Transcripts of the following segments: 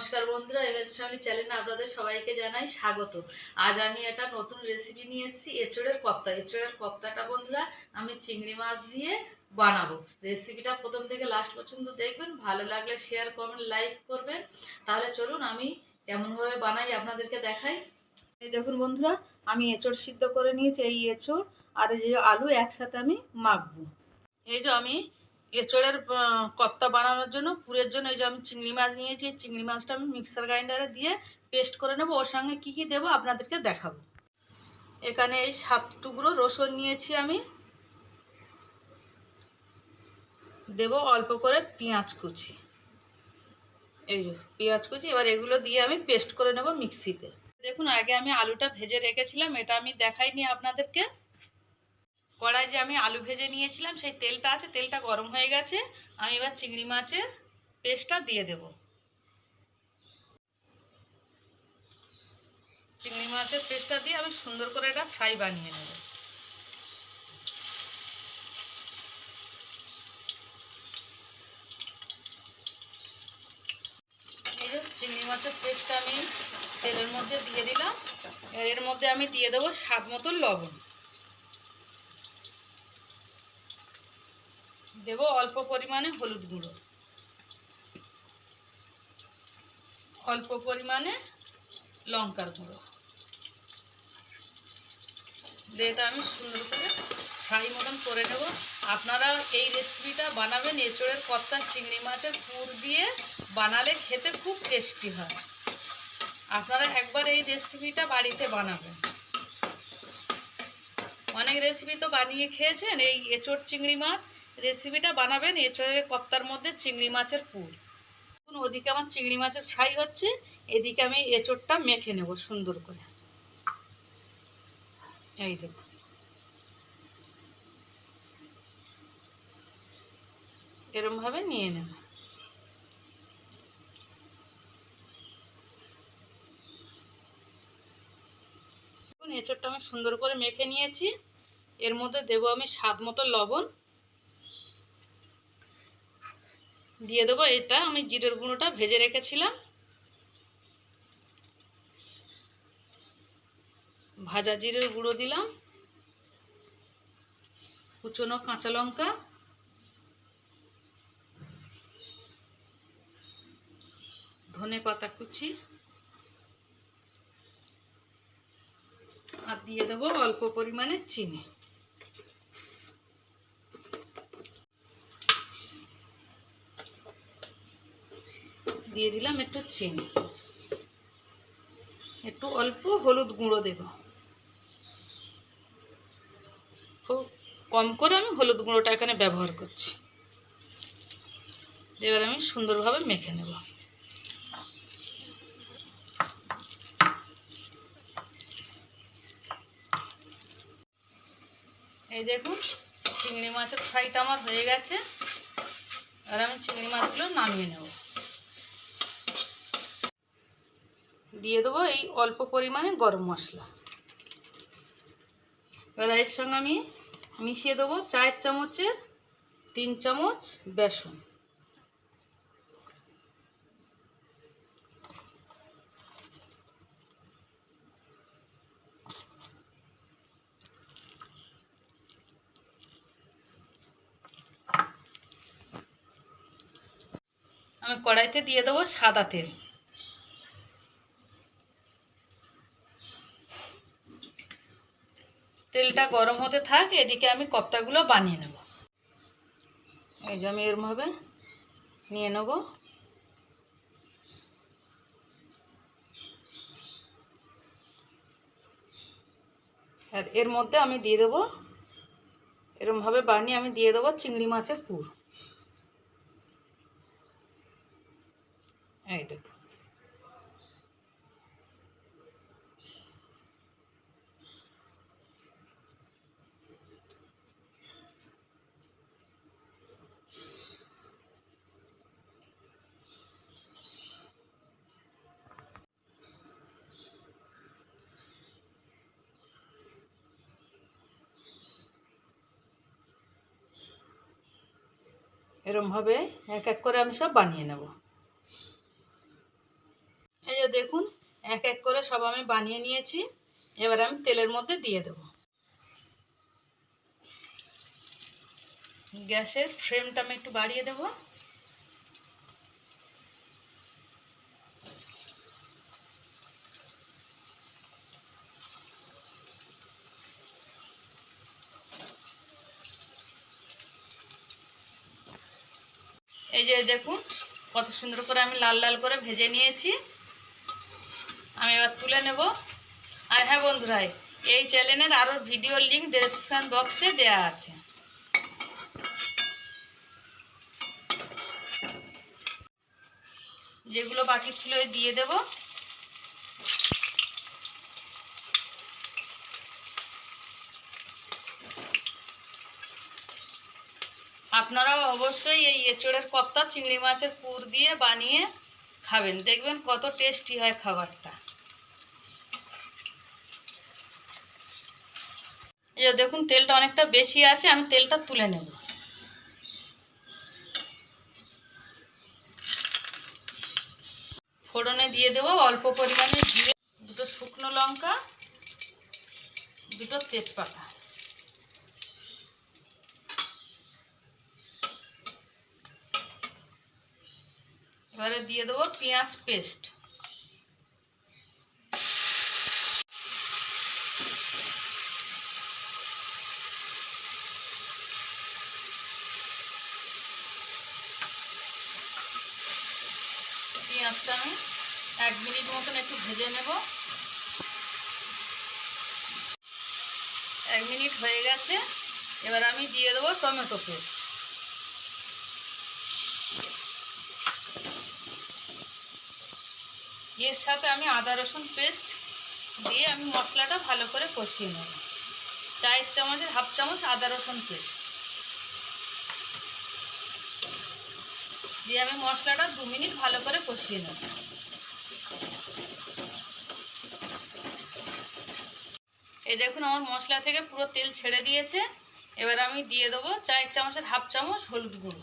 নমস্কার বন্ধুরা, M S family চ্যানেলে আপনাদের সবাইকে জানাই স্বাগত। আজ আমি একটা নতুন রেসিপি নিয়ে এসেছি, এঁচড়ের কপ্তা। এঁচড়ের কপ্তাটা বন্ধুরা, আমি চিংড়ি মাছ দিয়ে বানাবো। রেসিপিটা প্রথম থেকে লাস্ট পর্যন্ত দেখবেন, ভালো লাগলে শেয়ার কমেন্ট লাইক করবেন। তাহলে চলুন আমি কেমনভাবে বানাই আপনাদেরকে দেখাই। এই দেখুন বন্ধুরা, আমি এঁচড় সিদ্ধ করে নিয়েছি, এই এঁচড় আর এই যে আলু একসাথে আমি মাখবো। এই যে আমি এঁচড়ের কপ্তা বানানোর জন্য, পুরের জন্য এই যে আমি চিংড়ি মাছ নিয়েছি চিংড়ি মাছটা আমি মিক্সার গ্রাইন্ডারে দিয়ে পেস্ট করে নেব। ওর সঙ্গে কী কী দেবো আপনাদেরকে দেখাবো। এখানে এই সাত টুকরো রসুন নিয়েছি আমি। দেবো অল্প করে পেঁয়াজ কুচি। এই পেঁয়াজ কুচি, এবার এগুলো দিয়ে আমি পেস্ট করে নেব মিক্সিতে। দেখুন, আগে আমি আলুটা ভেজে রেখেছিলাম, এটা আমি দেখাইনি আপনাদেরকে। কড়াই যে আমি আলু ভেজে নিয়েছিলাম, সেই তেলটা আছে, তেলটা গরম হয়ে গেছে। আমি এবার চিংড়ি মাছের পেস্টটা দিয়ে দেব। চিংড়ি মাছের পেস্টটা দিয়ে আমি সুন্দর করে এটা ফ্রাই বানিয়ে নেব। চিংড়ি মাছের পেস্টটা আমি তেলের মধ্যে দিয়ে দিলাম। এর মধ্যে আমি দিয়ে দেবো স্বাদ মতো লবণ। দেব অল্প পরিমাণে হলুদ গুঁড়ো। অল্প পরিমাণে লঙ্কার গুঁড়ো। এটা আমি সুন্দর করে ফ্রাই মতন করে নেব। আপনারা এই রেসিপিটা বানাবেন, এঁচড়ের কত্তা চিংড়ি মাছের পুর দিয়ে বানালে খেতে খুব টেস্টি হয়। আপনারা একবার এই রেসিপিটা বাড়িতে বানাবেন। অনেক রেসিপি তো বানিয়ে খেয়েছেন, এই এঁচড়, চিংড়ি মাছ রেসিপিটা বানাবেন, এঁচড়ের কত্তার মধ্যে চিংড়ি মাছের পুর। ওদিকে আমার চিংড়ি মাছের ফ্রাই হচ্ছে, এদিকে আমি এঁচড়টা মেখে নেব সুন্দর করে। এই দেখো এরমভাবে নিয়ে নেব। দেখুন, এঁচড়টা আমি সুন্দর করে মেখে নিয়েছি। এর মধ্যে দেবো আমি স্বাদ মতো লবণ। দিয়ে দেবো এটা, আমি জিরের গুঁড়োটা ভেজে রেখেছিলাম। ভাজা জিরের গুঁড়ো দিলাম। কুচনো কাঁচা লঙ্কা। ধনে পাতা কুচি। আর দিয়ে দেবো অল্প পরিমাণে চিনি। দিয়ে দিলাম একটু চিনি। একটু অল্প হলুদ গুঁড়ো দেব। খুব কম করে আমি হলুদ গুঁড়োটা এখানে ব্যবহার করছি। এবার আমি সুন্দরভাবে মেখে নেব। এই দেখুন, চিংড়ি মাছের ফ্রাইটা আমার হয়ে গেছে। আর আমি চিংড়ি মাছগুলো নামিয়ে নেব। দিয়ে দেবো এই অল্প পরিমাণে গরম মশলা। এবার এর সঙ্গে আমি মিশিয়ে দেবো চায়ের চামচের তিন চামচ বেসন। আমি কড়াইতে দিয়ে দেবো সাদা তেল। তেলটা গরম হতে থাক, এদিকে আমি কপ্তাগুলো বানিয়ে নেব। এই যে আমি এরমভাবে নিয়ে নেব। আর এর মধ্যে আমি দিয়ে দেবো, এরমভাবে বানিয়ে আমি দিয়ে দেবো চিংড়ি মাছের পুর। এই দেখো। এরমভাবে এক এক করে আমি সব বানিয়ে নেব। এই যে দেখুন, এক এক করে সব আমি বানিয়ে নিয়েছি। এবার আমি তেলের মধ্যে দিয়ে দেব। গ্যাসের ফ্রেমটা আমি একটু বাড়িয়ে দেব। এই যে দেখুন, কত সুন্দর করে আমি লাল লাল করে ভেজে নিয়েছি। আমি এবার তুলে নেব। আর হ্যাঁ বন্ধুরা, এই চ্যানেলের আরও ভিডিওর লিঙ্ক ডেসক্রিপশান বক্সে দেয়া আছে। যেগুলো বাকি ছিল দিয়ে দেব। আপনারাও অবশ্যই এই এঁচড়ের কপ্তা, চিংড়ি মাছের পুর দিয়ে বানিয়ে খাবেন। দেখবেন কত টেস্টি হয় খাবারটা। এই দেখুন, তেলটা অনেকটা বেশি আছে, আমি তেলটা তুলে নেব। ফোড়নে দিয়ে দেবো অল্প পরিমাণে জিরে, দুটো শুকনো লঙ্কা, দুটো তেজপাতা। এবারে দিয়ে দেবো পেঁয়াজ পেস্ট। পেঁয়াজটা আমি এক মিনিট মতন একটু ভেজে নেব। এক মিনিট হয়ে গেছে। এবার আমি দিয়ে দেবো টমেটো পেস্ট। এর সাথে আমি আদা রসুন পেস্ট দিয়ে আমি মশলাটা ভালো করে কষিয়ে নেব। চায়ের চামচের হাফ চামচ আদা রসুন পেস্ট দিয়ে আমি মশলাটা দু মিনিট ভালো করে কষিয়ে নেব। এই দেখুন আমার মশলা থেকে পুরো তেল ছেড়ে দিয়েছে। এবার আমি দিয়ে দেবো চায়ের চামচের হাফ চামচ হলুদ গুঁড়ো।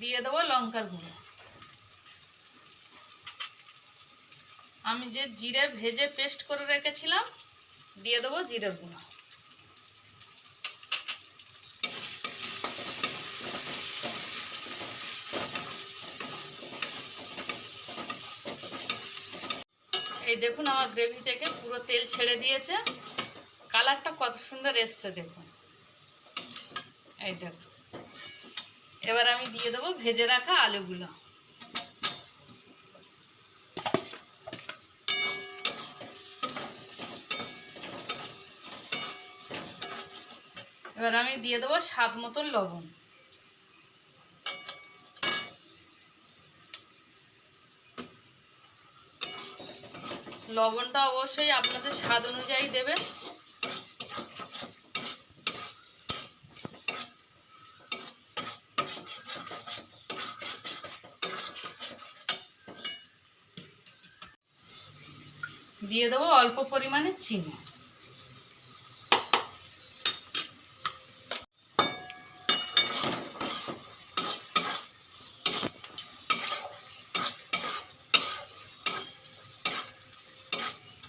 দিয়ে দেবো লঙ্কার গুঁড়ো। আমি যে জিরে ভেজে পেস্ট করে রেখেছিলাম, দিয়ে দেবো জিরের গুঁড়ো। এই দেখুন আমার গ্রেভি থেকে পুরো তেল ছেড়ে দিয়েছে। কালারটা কত সুন্দর এসছে দেখুন। এই দেখুন। এবার আমি দিয়ে দেবো ভেজে রাখা আলুগুলো। এবার আমি দিয়ে দেবো স্বাদ মতন লবণ। লবণটা অবশ্যই আপনাদের স্বাদ অনুযায়ী দেবেন। দিয়ে দেবো অল্প পরিমাণে চিনি।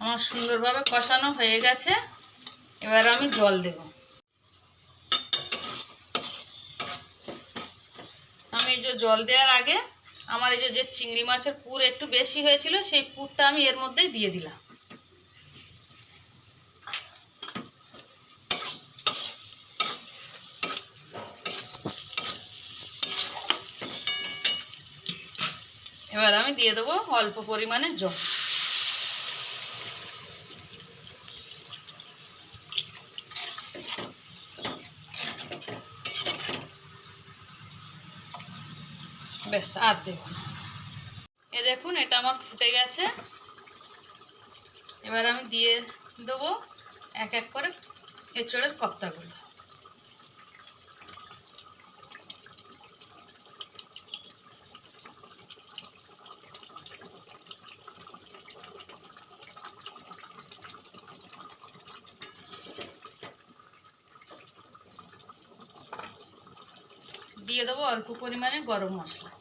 আমার সুন্দরভাবে কষানো হয়ে গেছে। এবার আমি জল দেব। আমি এই যে জল দেওয়ার আগে আমার এই যে চিংড়ি মাছের পুর একটু বেশি হয়েছিল, সেই পুরটা আমি এর মধ্যেই দিয়ে দিলাম। এবার আমি দিয়ে দেবো অল্প পরিমাণে জল। ব্যাস, আর দেব এ দেখুন, এটা আমার ফুটে গেছে। এবার আমি দিয়ে দেবো এক এক করে এঁচড়ের কপ্তাগুলো। দিয়ে দেবো অল্প পরিমাণে গরম মশলা।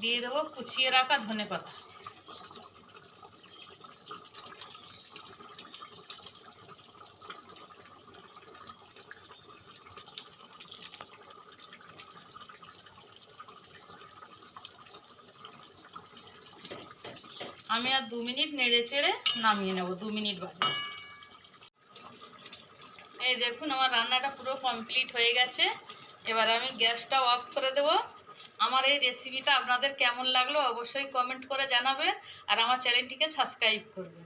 দিয়ে দেবো কুচিয়ে রাখা ধনে পাতা। আমি আর দু মিনিট নেড়ে চেড়ে নামিয়ে নেব, দু মিনিট বাদে। এই দেখুন, আমার রান্নাটা পুরো কমপ্লিট হয়ে গেছে। এবার আমি গ্যাসটা অফ করে দেব। আমার এই রেসিপিটা আপনাদের কেমন লাগল অবশ্যই কমেন্ট করে জানাবেন। আর আমার চ্যানেলটিকে সাবস্ক্রাইব করবেন।